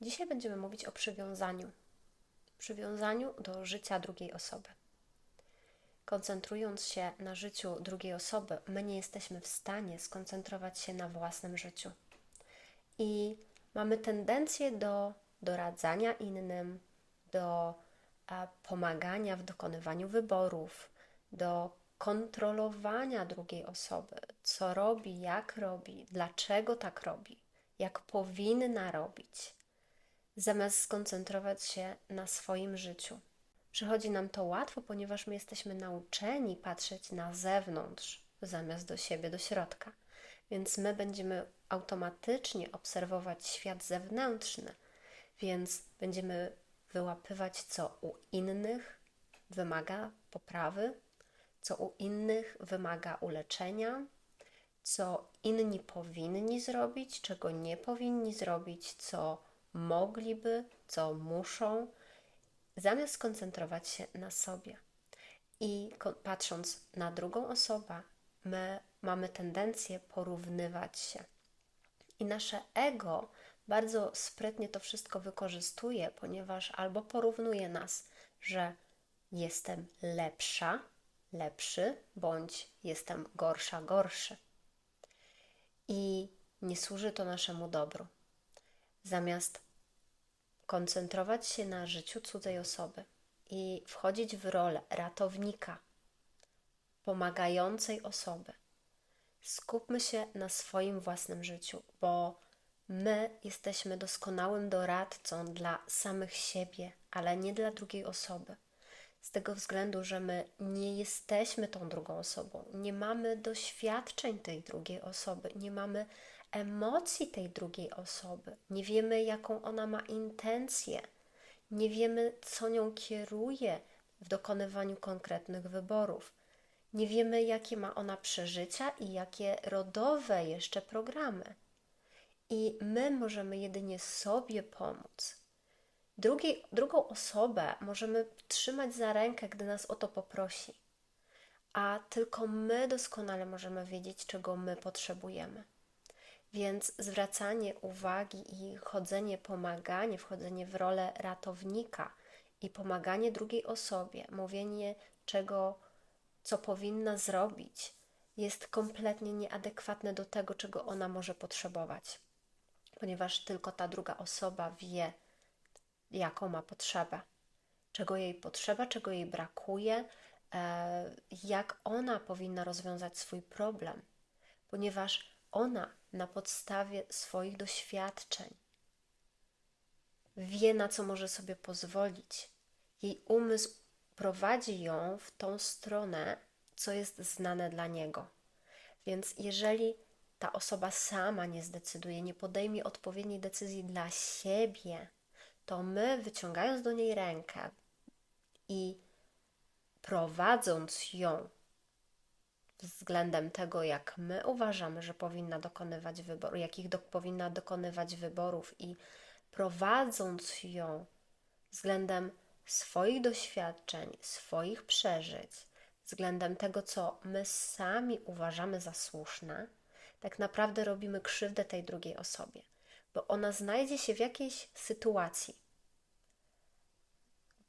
Dzisiaj będziemy mówić o przywiązaniu. Przywiązaniu do życia drugiej osoby. Koncentrując się na życiu drugiej osoby, my nie jesteśmy w stanie skoncentrować się na własnym życiu. I mamy tendencję do doradzania innym, do a, pomagania w dokonywaniu wyborów, do kontrolowania drugiej osoby, co robi, jak robi, dlaczego tak robi, jak powinna robić, zamiast skoncentrować się na swoim życiu. Przychodzi nam to łatwo, ponieważ my jesteśmy nauczeni patrzeć na zewnątrz zamiast do siebie, do środka. Więc my będziemy automatycznie obserwować świat zewnętrzny, więc będziemy wyłapywać, co u innych wymaga poprawy, co u innych wymaga uleczenia, co inni powinni zrobić, czego nie powinni zrobić, co mogliby, co muszą, zamiast skoncentrować się na sobie. I patrząc na drugą osobę, my mamy tendencję porównywać się. I nasze ego bardzo sprytnie to wszystko wykorzystuje, ponieważ albo porównuje nas, że jestem lepsza, lepszy, bądź jestem gorsza, gorszy. I nie służy to naszemu dobru. Zamiast koncentrować się na życiu cudzej osoby i wchodzić w rolę ratownika, pomagającej osoby, skupmy się na swoim własnym życiu, bo my jesteśmy doskonałym doradcą dla samych siebie, ale nie dla drugiej osoby. Z tego względu, że my nie jesteśmy tą drugą osobą, nie mamy doświadczeń tej drugiej osoby, nie mamy emocji tej drugiej osoby, nie wiemy, jaką ona ma intencję, nie wiemy, co nią kieruje w dokonywaniu konkretnych wyborów. Nie wiemy, jakie ma ona przeżycia i jakie rodowe jeszcze programy. I my możemy jedynie sobie pomóc drugą osobę możemy trzymać za rękę, gdy nas o to poprosi, a tylko my doskonale możemy wiedzieć, czego my potrzebujemy. Więc zwracanie uwagi i chodzenie, pomaganie, wchodzenie w rolę ratownika i pomaganie drugiej osobie, mówienie czego, co powinna zrobić, jest kompletnie nieadekwatne do tego, czego ona może potrzebować, ponieważ tylko ta druga osoba wie, jaką ma potrzebę, czego jej potrzeba, czego jej brakuje, e, jak ona powinna rozwiązać swój problem, ponieważ ona na podstawie swoich doświadczeń wie, na co może sobie pozwolić. Jej umysł prowadzi ją w tą stronę, co jest znane dla niego. Więc jeżeli ta osoba sama nie zdecyduje, nie podejmie odpowiedniej decyzji dla siebie, to my, wyciągając do niej rękę i prowadząc ją względem tego, jak my uważamy, że powinna dokonywać wyborów, jakich do, powinna dokonywać wyborów, i prowadząc ją względem swoich doświadczeń, swoich przeżyć, względem tego, co my sami uważamy za słuszne, tak naprawdę robimy krzywdę tej drugiej osobie bo ona znajdzie się w jakiejś sytuacji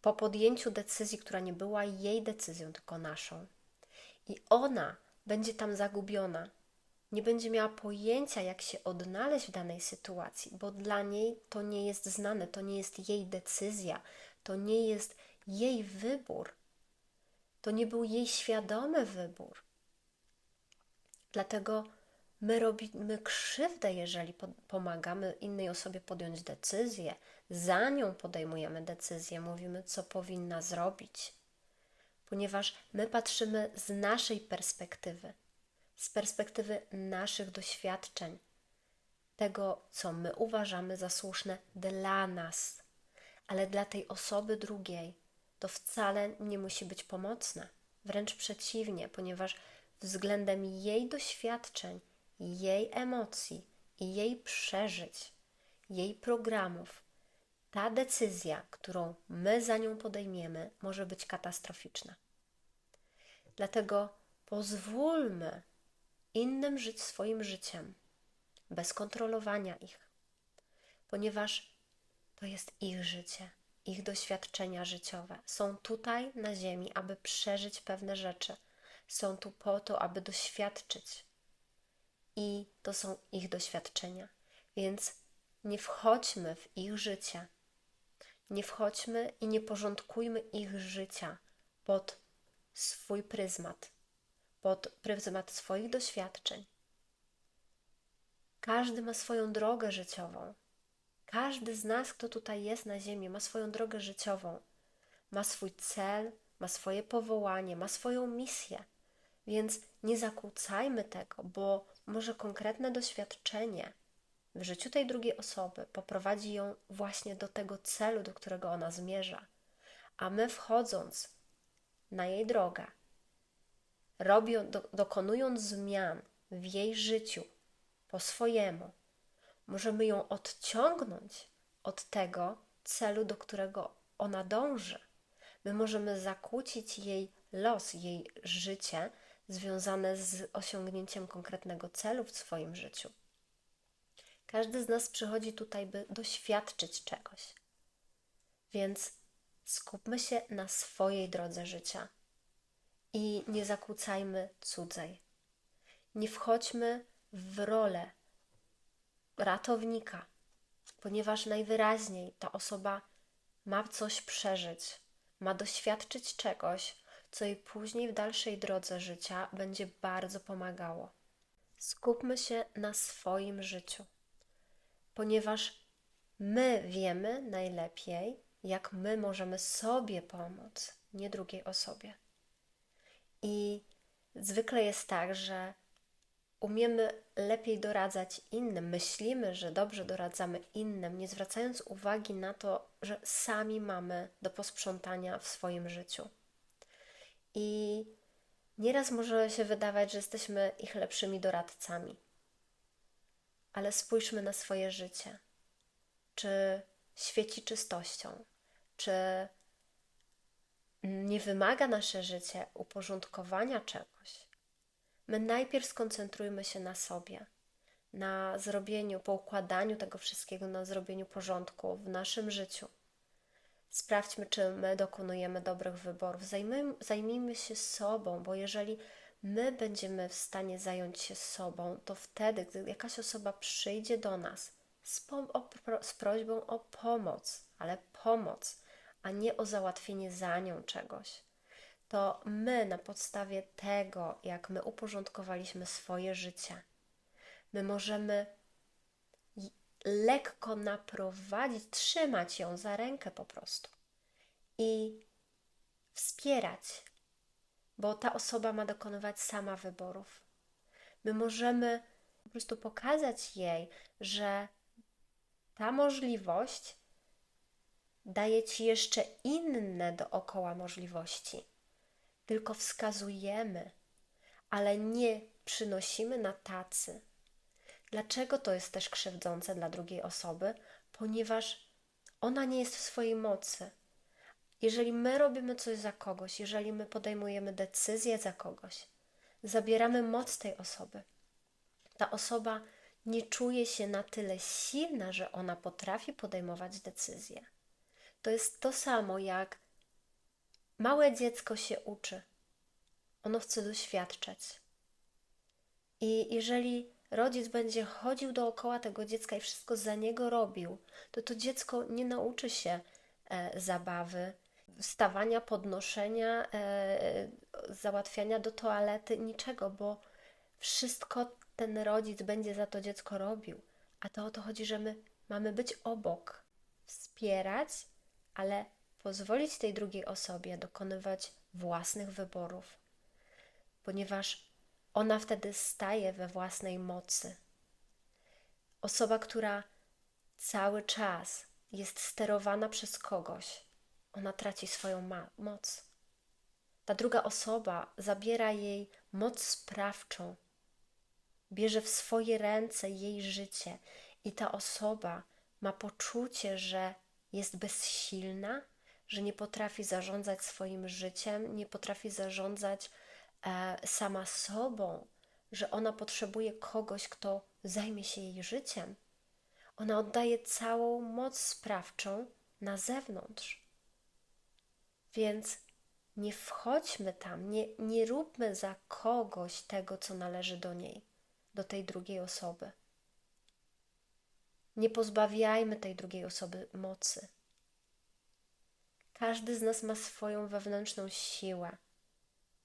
po podjęciu decyzji, która nie była jej decyzją, tylko naszą. I ona będzie tam zagubiona. Nie będzie miała pojęcia, jak się odnaleźć w danej sytuacji, bo dla niej to nie jest znane, to nie jest jej decyzja, to nie jest jej wybór. To nie był jej świadomy wybór. Dlatego My robimy krzywdę, jeżeli pomagamy innej osobie podjąć decyzję, za nią podejmujemy decyzję, mówimy, co powinna zrobić, ponieważ my patrzymy z naszej perspektywy, z perspektywy naszych doświadczeń, tego, co my uważamy za słuszne dla nas, ale dla tej osoby drugiej to wcale nie musi być pomocne. Wręcz przeciwnie, ponieważ względem jej doświadczeń, jej emocji i jej przeżyć, jej programów, ta decyzja, którą my za nią podejmiemy, może być katastroficzna. Dlatego pozwólmy innym żyć swoim życiem, bez kontrolowania ich, ponieważ to jest ich życie, ich doświadczenia życiowe. Są tutaj na Ziemi, aby przeżyć pewne rzeczy. Są tu po to, aby doświadczyć. I to są ich doświadczenia. Więc nie wchodźmy w ich życie. Nie wchodźmy i nie porządkujmy ich życia pod swój pryzmat, pod pryzmat swoich doświadczeń. Każdy ma swoją drogę życiową. Każdy z nas, kto tutaj jest na Ziemi, ma swoją drogę życiową, ma swój cel, ma swoje powołanie, ma swoją misję. Więc nie zakłócajmy tego, bo może konkretne doświadczenie w życiu tej drugiej osoby poprowadzi ją właśnie do tego celu, do którego ona zmierza. A my wchodząc na jej drogę, robią, do, dokonując zmian w jej życiu po swojemu, możemy ją odciągnąć od tego celu, do którego ona dąży. My możemy zakłócić jej los, jej życie związane z osiągnięciem konkretnego celu w swoim życiu. Każdy z nas przychodzi tutaj, by doświadczyć czegoś. Więc skupmy się na swojej drodze życia i nie zakłócajmy cudzej. Nie wchodźmy w rolę ratownika, ponieważ najwyraźniej ta osoba ma coś przeżyć, ma doświadczyć czegoś, co jej później w dalszej drodze życia będzie bardzo pomagało. Skupmy się na swoim życiu, ponieważ my wiemy najlepiej, jak my możemy sobie pomóc, nie drugiej osobie. I zwykle jest tak, że umiemy lepiej doradzać innym, myślimy, że dobrze doradzamy innym, nie zwracając uwagi na to, że sami mamy do posprzątania w swoim życiu. I nieraz może się wydawać, że jesteśmy ich lepszymi doradcami. Ale spójrzmy na swoje życie. Czy świeci czystością? Czy nie wymaga nasze życie uporządkowania czegoś? My najpierw skoncentrujmy się na sobie, na zrobieniu, poukładaniu tego wszystkiego, na zrobieniu porządku w naszym życiu. Sprawdźmy, czy my dokonujemy dobrych wyborów. Zajmijmy, zajmijmy się sobą, bo jeżeli my będziemy w stanie zająć się sobą, to wtedy, gdy jakaś osoba przyjdzie do nas z, o, z prośbą o pomoc, ale pomoc, a nie o załatwienie za nią czegoś, to my na podstawie tego, jak my uporządkowaliśmy swoje życie, my możemy lekko naprowadzić, trzymać ją za rękę po prostu i wspierać, bo ta osoba ma dokonywać sama wyborów. My możemy po prostu pokazać jej, że ta możliwość daje ci jeszcze inne dookoła możliwości. Tylko wskazujemy, ale nie przynosimy na tacy. Dlaczego to jest też krzywdzące dla drugiej osoby? Ponieważ ona nie jest w swojej mocy. Jeżeli my robimy coś za kogoś, jeżeli my podejmujemy decyzję za kogoś, zabieramy moc tej osoby. Ta osoba nie czuje się na tyle silna, że ona potrafi podejmować decyzje. To jest to samo jak małe dziecko się uczy. Ono chce doświadczać. I jeżeli rodzic będzie chodził dookoła tego dziecka i wszystko za niego robił, to to dziecko nie nauczy się e, zabawy, wstawania, podnoszenia, e, załatwiania do toalety, niczego, bo wszystko ten rodzic będzie za to dziecko robił. A to o to chodzi, że my mamy być obok, wspierać, ale pozwolić tej drugiej osobie dokonywać własnych wyborów, ponieważ ona wtedy staje we własnej mocy. Osoba, która cały czas jest sterowana przez kogoś, ona traci swoją moc. Ta druga osoba zabiera jej moc sprawczą, bierze w swoje ręce jej życie, i ta osoba ma poczucie, że jest bezsilna, że nie potrafi zarządzać swoim życiem, nie potrafi zarządzać e, sama sobą, że ona potrzebuje kogoś, kto zajmie się jej życiem. Ona oddaje całą moc sprawczą na zewnątrz. Więc nie wchodźmy tam, nie, nie róbmy za kogoś tego, co należy do niej, do tej drugiej osoby. Nie pozbawiajmy tej drugiej osoby mocy. Każdy z nas ma swoją wewnętrzną siłę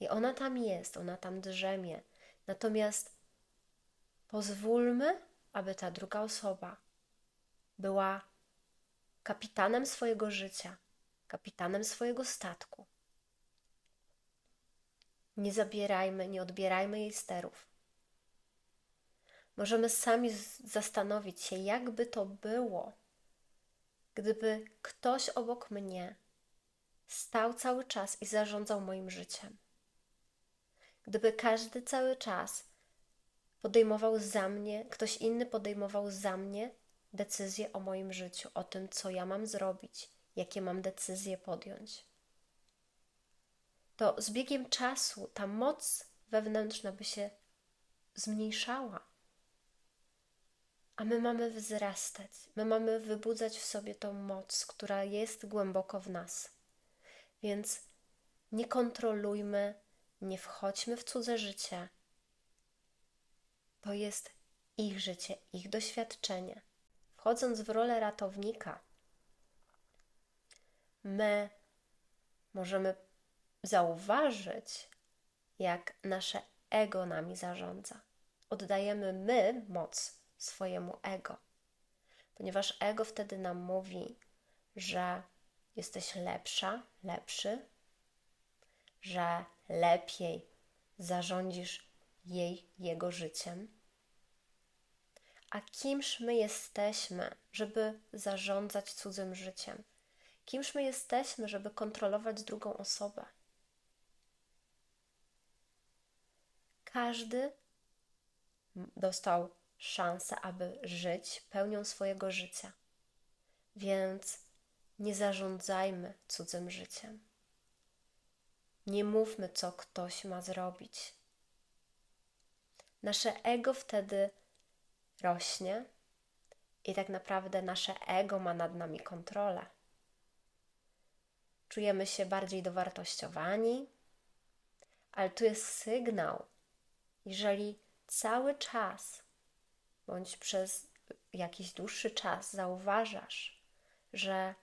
i ona tam jest, ona tam drzemie. Natomiast pozwólmy, aby ta druga osoba była kapitanem swojego życia, kapitanem swojego statku. Nie zabierajmy, nie odbierajmy jej sterów. Możemy sami zastanowić się, jakby to było, gdyby ktoś obok mnie stał cały czas i zarządzał moim życiem. Gdyby każdy cały czas podejmował za mnie, ktoś inny podejmował za mnie decyzje o moim życiu, o tym, co ja mam zrobić, jakie mam decyzje podjąć. To z biegiem czasu ta moc wewnętrzna by się zmniejszała. A my mamy wzrastać, my mamy wybudzać w sobie tą moc, która jest głęboko w nas. Więc nie kontrolujmy, nie wchodźmy w cudze życie. To jest ich życie, ich doświadczenie. Wchodząc w rolę ratownika, my możemy zauważyć, jak nasze ego nami zarządza. Oddajemy my moc swojemu ego, ponieważ ego wtedy nam mówi, że jesteś lepsza, lepszy, że lepiej zarządzisz jej, jego życiem. A kimż my jesteśmy, żeby zarządzać cudzym życiem? Kimż my jesteśmy, żeby kontrolować drugą osobę? Każdy dostał szansę, aby żyć pełnią swojego życia. Więc nie zarządzajmy cudzym życiem. Nie mówmy, co ktoś ma zrobić. Nasze ego wtedy rośnie i tak naprawdę nasze ego ma nad nami kontrolę. Czujemy się bardziej dowartościowani, ale tu jest sygnał, jeżeli cały czas bądź przez jakiś dłuższy czas zauważasz, że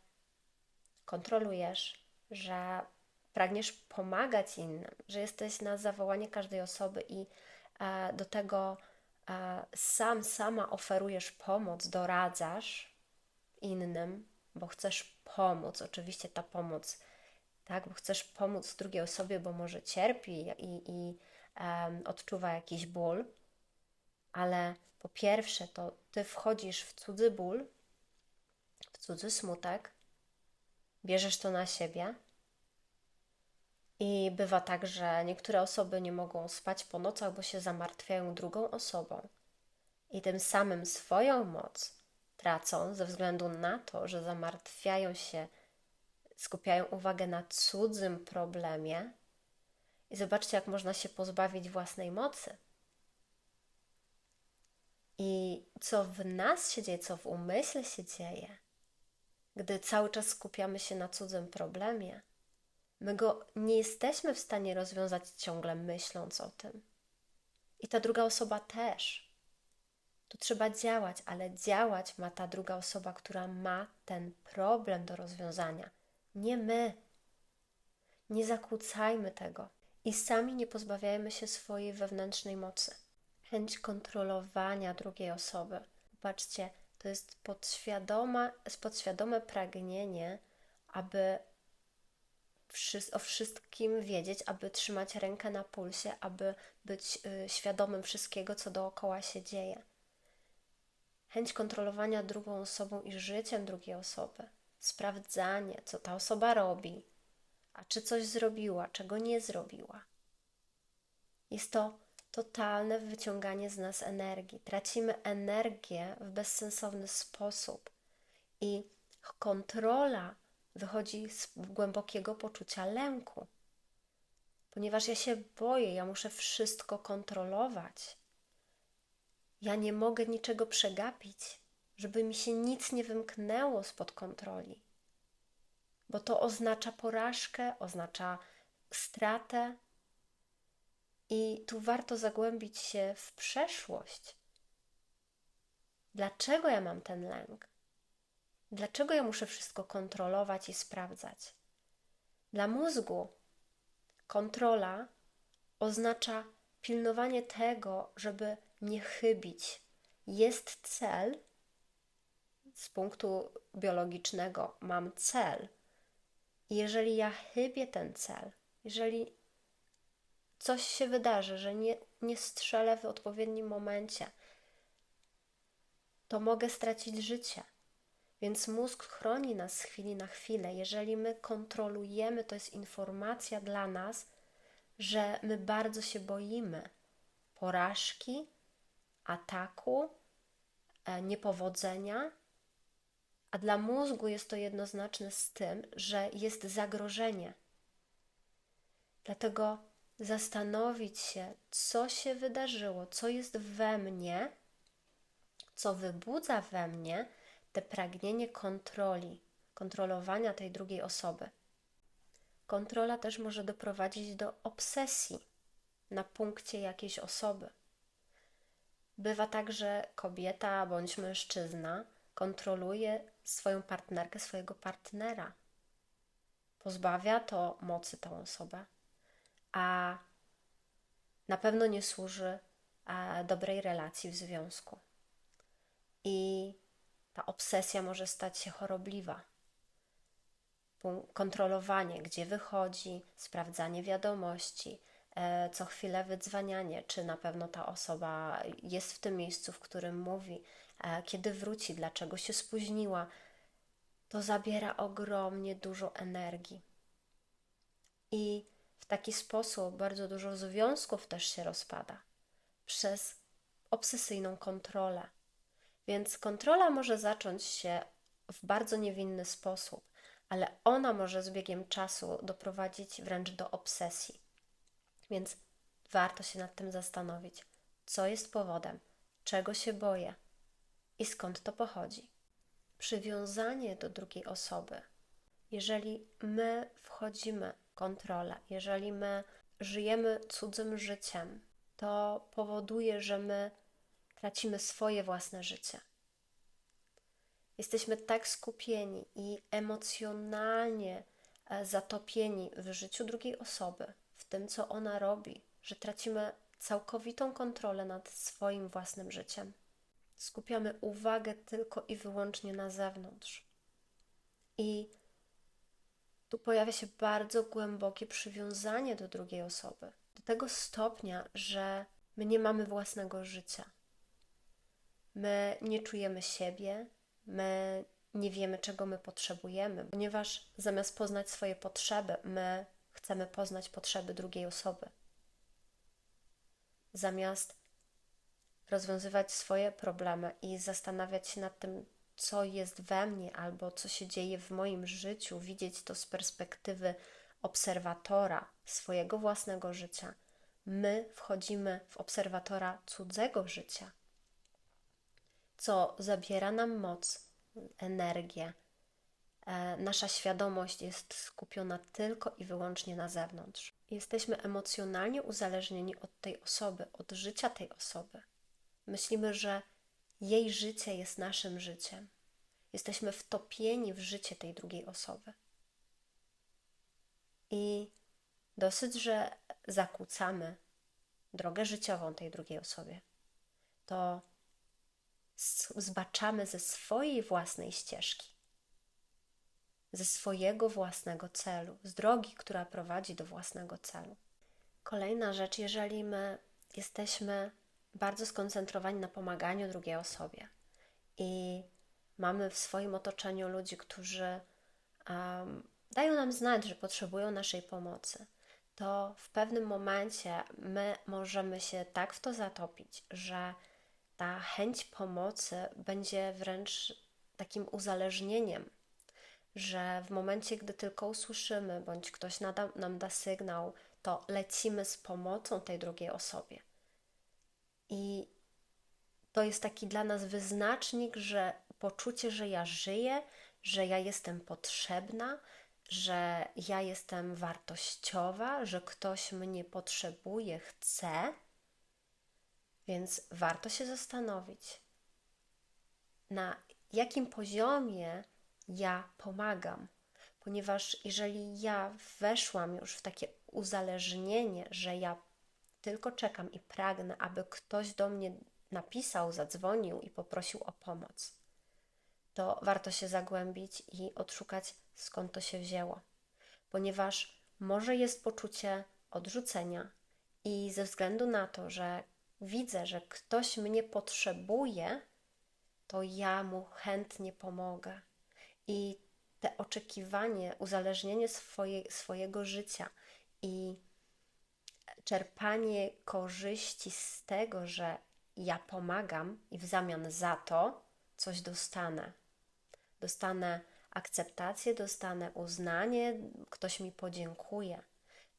kontrolujesz, że pragniesz pomagać innym, że jesteś na zawołanie każdej osoby i e, do tego e, sam, sama oferujesz pomoc, doradzasz innym, bo chcesz pomóc. Oczywiście ta pomoc, tak, bo chcesz pomóc drugiej osobie, bo może cierpi i, i um, odczuwa jakiś ból, ale po pierwsze, to ty wchodzisz w cudzy ból, w cudzy smutek, bierzesz to na siebie. I bywa tak, że niektóre osoby nie mogą spać po nocach, bo się zamartwiają drugą osobą i tym samym swoją moc tracą ze względu na to, że zamartwiają się, skupiają uwagę na cudzym problemie. I zobaczcie, jak można się pozbawić własnej mocy. I co w nas się dzieje, co w umyśle się dzieje, gdy cały czas skupiamy się na cudzym problemie, my go nie jesteśmy w stanie rozwiązać ciągle myśląc o tym. I ta druga osoba też. Tu trzeba działać, ale działać ma ta druga osoba, która ma ten problem do rozwiązania, nie my. Nie zakłócajmy tego i sami nie pozbawiajmy się swojej wewnętrznej mocy chęć kontrolowania drugiej osoby. Patrzcie, to jest podświadoma, podświadome pragnienie, aby o wszystkim wiedzieć, aby trzymać rękę na pulsie, aby być y, świadomym wszystkiego, co dookoła się dzieje. Chęć kontrolowania drugą osobą i życiem drugiej osoby, sprawdzanie, co ta osoba robi, a czy coś zrobiła, czego nie zrobiła. Jest to totalne wyciąganie z nas energii. Tracimy energię w bezsensowny sposób i kontrola wychodzi z głębokiego poczucia lęku. Ponieważ ja się boję, ja muszę wszystko kontrolować. Ja nie mogę niczego przegapić. żeby mi się nic nie wymknęło spod kontroli, bo to oznacza porażkę, oznacza stratę. I tu warto zagłębić się w przeszłość. Dlaczego ja mam ten lęk? Dlaczego ja muszę wszystko kontrolować i sprawdzać? Dla mózgu kontrola oznacza pilnowanie tego, żeby nie chybić. Jest cel, z punktu biologicznego mam cel. Jeżeli ja chybię ten cel, jeżeli coś się wydarzy, że nie, nie strzelę w odpowiednim momencie, to mogę stracić życie. Więc mózg chroni nas z chwili na chwilę. Jeżeli my kontrolujemy, to jest informacja dla nas, że my bardzo się boimy porażki, ataku, e, niepowodzenia, a dla mózgu jest to jednoznaczne z tym, że jest zagrożenie. Dlatego zastanowić się, co się wydarzyło, co jest we mnie, co wybudza we mnie te pragnienie kontroli, kontrolowania tej drugiej osoby. Kontrola też może doprowadzić do obsesji na punkcie jakiejś osoby. Bywa tak, że kobieta bądź mężczyzna kontroluje swoją partnerkę, swojego partnera. Pozbawia to mocy tą osobę, a na pewno nie służy dobrej relacji w związku. I ta obsesja może stać się chorobliwa. Kontrolowanie, gdzie wychodzi, sprawdzanie wiadomości, e, co chwilę wydzwanianie, czy na pewno ta osoba jest w tym miejscu, w którym mówi, e, kiedy wróci, dlaczego się spóźniła. To zabiera ogromnie dużo energii. I w taki sposób bardzo dużo związków też się rozpada przez obsesyjną kontrolę. Więc kontrola może zacząć się w bardzo niewinny sposób, ale ona może z biegiem czasu doprowadzić wręcz do obsesji. Więc warto się nad tym zastanowić, co jest powodem, czego się boję i skąd to pochodzi. Przywiązanie do drugiej osoby. Jeżeli my wchodzimy w kontrolę, jeżeli my żyjemy cudzym życiem, to powoduje, że my tracimy swoje własne życie. Jesteśmy tak skupieni i emocjonalnie e, zatopieni w życiu drugiej osoby, tym, co ona robi, że tracimy całkowitą kontrolę nad swoim własnym życiem. Skupiamy uwagę tylko i wyłącznie na zewnątrz. I tu pojawia się bardzo głębokie przywiązanie do drugiej osoby, do tego stopnia, że my nie mamy własnego życia. My nie czujemy siebie, my nie wiemy, czego my potrzebujemy, ponieważ zamiast poznać swoje potrzeby, my chcemy poznać potrzeby drugiej osoby. Zamiast rozwiązywać swoje problemy i zastanawiać się nad tym, co jest we mnie albo co się dzieje w moim życiu, widzieć to z perspektywy obserwatora swojego własnego życia, my wchodzimy w obserwatora cudzego życia co zabiera nam moc, energię. E, nasza świadomość jest skupiona tylko i wyłącznie na zewnątrz. Jesteśmy emocjonalnie uzależnieni od tej osoby, od życia tej osoby. Myślimy, że jej życie jest naszym życiem. Jesteśmy wtopieni w życie tej drugiej osoby. I dosyć, że zakłócamy drogę życiową tej drugiej osobie, to zbaczamy ze swojej własnej ścieżki, ze swojego własnego celu, z drogi, która prowadzi do własnego celu. Kolejna rzecz, jeżeli my jesteśmy bardzo skoncentrowani na pomaganiu drugiej osobie i mamy w swoim otoczeniu ludzi, którzy um, dają nam znać, że potrzebują naszej pomocy, to w pewnym momencie my możemy się tak w to zatopić, że ta chęć pomocy będzie wręcz takim uzależnieniem, że w momencie, gdy tylko usłyszymy, bądź ktoś nada, nam da sygnał, to lecimy z pomocą tej drugiej osobie. I to jest taki dla nas wyznacznik, że poczucie, że ja żyję, że ja jestem potrzebna, że ja jestem wartościowa, że ktoś mnie potrzebuje, chce. Więc warto się zastanowić, na jakim poziomie ja pomagam. Ponieważ jeżeli ja weszłam już w takie uzależnienie, że ja tylko czekam i pragnę, aby ktoś do mnie napisał, zadzwonił i poprosił o pomoc, to warto się zagłębić i odszukać, skąd to się wzięło. Ponieważ może jest poczucie odrzucenia, i ze względu na to, że widzę, że ktoś mnie potrzebuje, to ja mu chętnie pomogę. I te oczekiwanie, uzależnienie swoje, swojego życia i czerpanie korzyści z tego, że ja pomagam i w zamian za to coś dostanę. Dostanę akceptację, dostanę uznanie, ktoś mi podziękuje.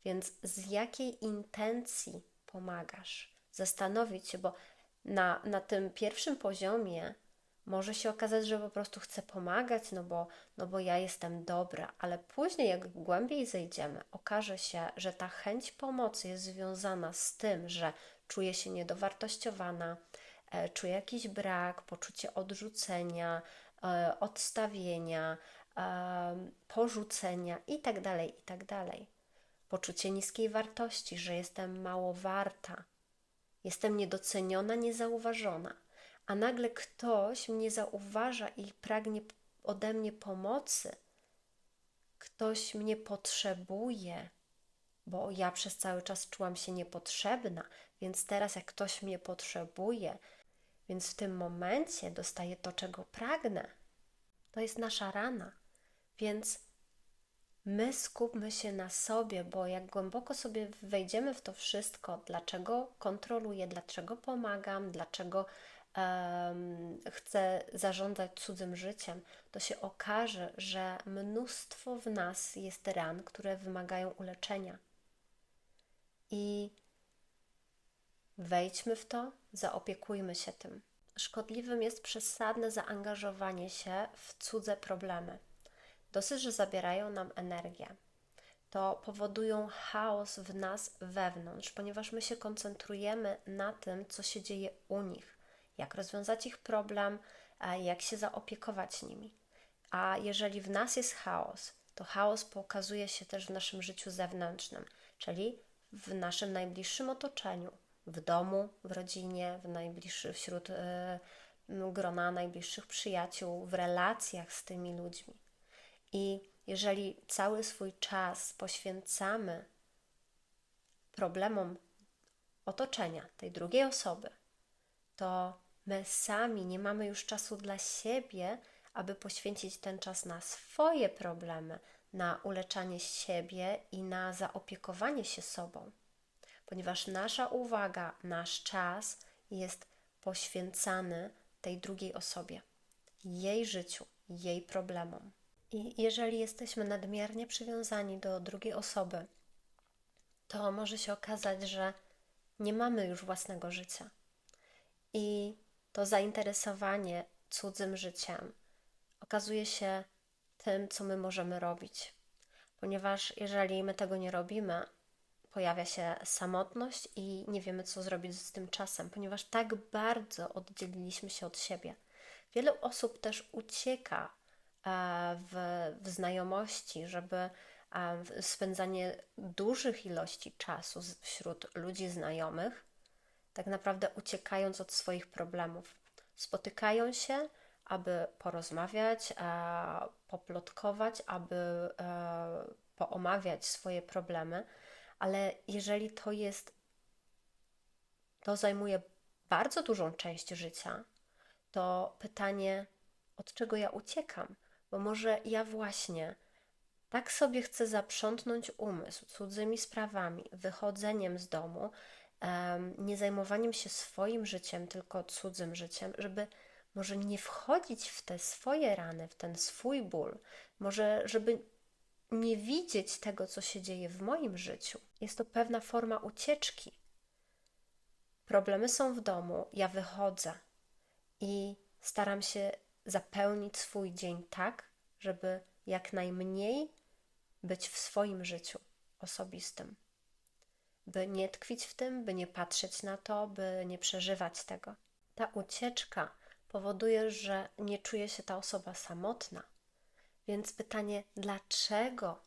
Więc z jakiej intencji pomagasz? Zastanowić się, bo na, na tym pierwszym poziomie może się okazać, że po prostu chcę pomagać, no bo, no bo ja jestem dobra, ale później, jak głębiej zejdziemy, okaże się, że ta chęć pomocy jest związana z tym, że czuję się niedowartościowana, e, czuję jakiś brak, poczucie odrzucenia, e, odstawienia, e, porzucenia itd., tak itd. Tak poczucie niskiej wartości, że jestem mało warta, jestem niedoceniona, niezauważona a nagle ktoś mnie zauważa i pragnie ode mnie pomocy, ktoś mnie potrzebuje, bo ja przez cały czas czułam się niepotrzebna, więc teraz jak ktoś mnie potrzebuje, więc w tym momencie dostaję to, czego pragnę. To jest nasza rana. Więc my skupmy się na sobie, bo jak głęboko sobie wejdziemy w to wszystko, dlaczego kontroluję, dlaczego pomagam, dlaczego um, chce zarządzać cudzym życiem, to się okaże, że mnóstwo w nas jest ran, które wymagają uleczenia. I wejdźmy w to, zaopiekujmy się tym. Szkodliwym jest przesadne zaangażowanie się w cudze problemy. Dosyć, że zabierają nam energię. To powodują chaos w nas wewnątrz, ponieważ my się koncentrujemy na tym, co się dzieje u nich jak rozwiązać ich problem, jak się zaopiekować nimi. A jeżeli w nas jest chaos, to chaos pokazuje się też w naszym życiu zewnętrznym, czyli w naszym najbliższym otoczeniu, w domu, w rodzinie, w najbliższy, wśród y, grona najbliższych przyjaciół, w relacjach z tymi ludźmi. I jeżeli cały swój czas poświęcamy problemom otoczenia tej drugiej osoby, to my sami nie mamy już czasu dla siebie, aby poświęcić ten czas na swoje problemy, na uleczanie siebie i na zaopiekowanie się sobą, ponieważ nasza uwaga, nasz czas jest poświęcany tej drugiej osobie, jej życiu, jej problemom. I jeżeli jesteśmy nadmiernie przywiązani do drugiej osoby, to może się okazać, że nie mamy już własnego życia. I to zainteresowanie cudzym życiem okazuje się tym, co my możemy robić. Ponieważ jeżeli my tego nie robimy, pojawia się samotność i nie wiemy, co zrobić z tym czasem, ponieważ tak bardzo oddzieliliśmy się od siebie. Wiele osób też ucieka e, w, w znajomości, żeby e, spędzanie dużych ilości czasu wśród ludzi znajomych tak naprawdę uciekając od swoich problemów. Spotykają się, aby porozmawiać, poplotkować, aby e, poomawiać swoje problemy, ale jeżeli to jest, to zajmuje bardzo dużą część życia, to pytanie, od czego ja uciekam? Bo może ja właśnie tak sobie chcę zaprzątnąć umysł cudzymi sprawami, wychodzeniem z domu, nie zajmowaniem się swoim życiem, tylko cudzym życiem, żeby może nie wchodzić w te swoje rany, w ten swój ból, może żeby nie widzieć tego, co się dzieje w moim życiu. Jest to pewna forma ucieczki. Problemy są w domu, ja wychodzę i staram się zapełnić swój dzień tak, żeby jak najmniej być w swoim życiu osobistym. By nie tkwić w tym, by nie patrzeć na to, by nie przeżywać tego. Ta ucieczka powoduje, że nie czuje się ta osoba samotna. Więc pytanie, dlaczego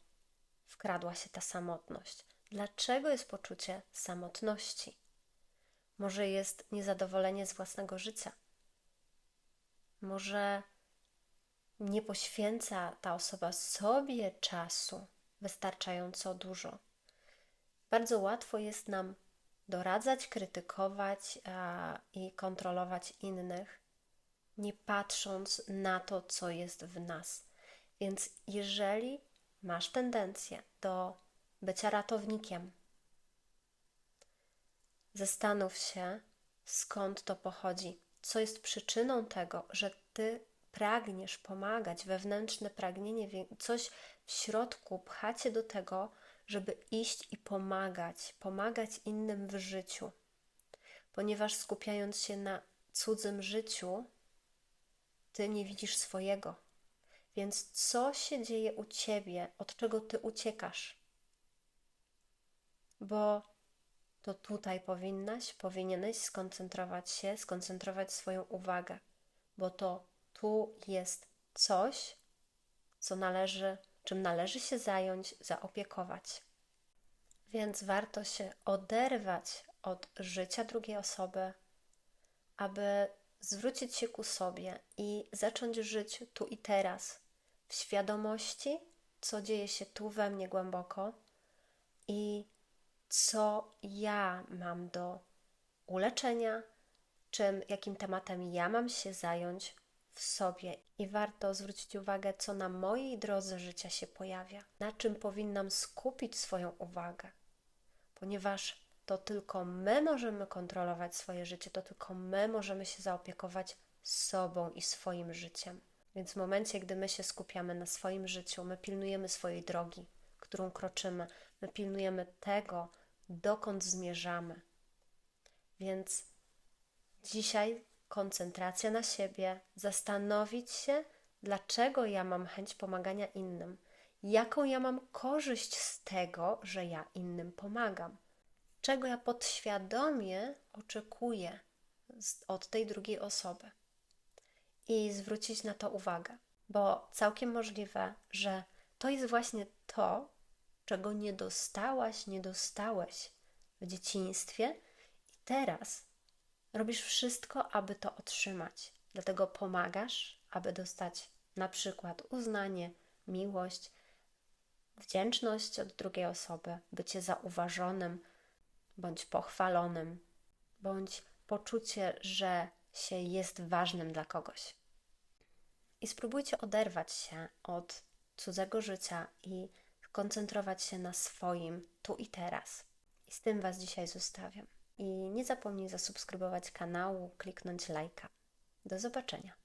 wkradła się ta samotność? Dlaczego jest poczucie samotności? Może jest niezadowolenie z własnego życia? Może nie poświęca ta osoba sobie czasu wystarczająco dużo? Bardzo łatwo jest nam doradzać, krytykować a, i kontrolować innych, nie patrząc na to, co jest w nas. Więc jeżeli masz tendencję do bycia ratownikiem, zastanów się, skąd to pochodzi, co jest przyczyną tego, że ty pragniesz pomagać, wewnętrzne pragnienie, coś w środku pchacie do tego, żeby iść i pomagać, pomagać innym w życiu. Ponieważ skupiając się na cudzym życiu, ty nie widzisz swojego. Więc co się dzieje u ciebie, od czego ty uciekasz? Bo to tutaj powinnaś, powinieneś skoncentrować się, skoncentrować swoją uwagę, bo to tu jest coś, co należy, czym należy się zająć, zaopiekować. Więc warto się oderwać od życia drugiej osoby, aby zwrócić się ku sobie i zacząć żyć tu i teraz, w świadomości, co dzieje się tu we mnie głęboko i co ja mam do uleczenia, czym, jakim tematem ja mam się zająć w sobie. I warto zwrócić uwagę, co na mojej drodze życia się pojawia, na czym powinnam skupić swoją uwagę, ponieważ to tylko my możemy kontrolować swoje życie, to tylko my możemy się zaopiekować sobą i swoim życiem. Więc w momencie, gdy my się skupiamy na swoim życiu, my pilnujemy swojej drogi, którą kroczymy, my pilnujemy tego, dokąd zmierzamy. Więc dzisiaj koncentracja na siebie, zastanowić się, dlaczego ja mam chęć pomagania innym, jaką ja mam korzyść z tego, że ja innym pomagam, czego ja podświadomie oczekuję od tej drugiej osoby. I zwrócić na to uwagę, bo całkiem możliwe, że to jest właśnie to, czego nie dostałaś, nie dostałeś w dzieciństwie i teraz robisz wszystko, aby to otrzymać. Dlatego pomagasz, aby dostać na przykład uznanie, miłość, wdzięczność od drugiej osoby, bycie zauważonym bądź pochwalonym, bądź poczucie, że się jest ważnym dla kogoś. I spróbujcie oderwać się od cudzego życia i koncentrować się na swoim tu i teraz. I z tym Was dzisiaj zostawiam. I nie zapomnij zasubskrybować kanału, kliknąć lajka. Do zobaczenia.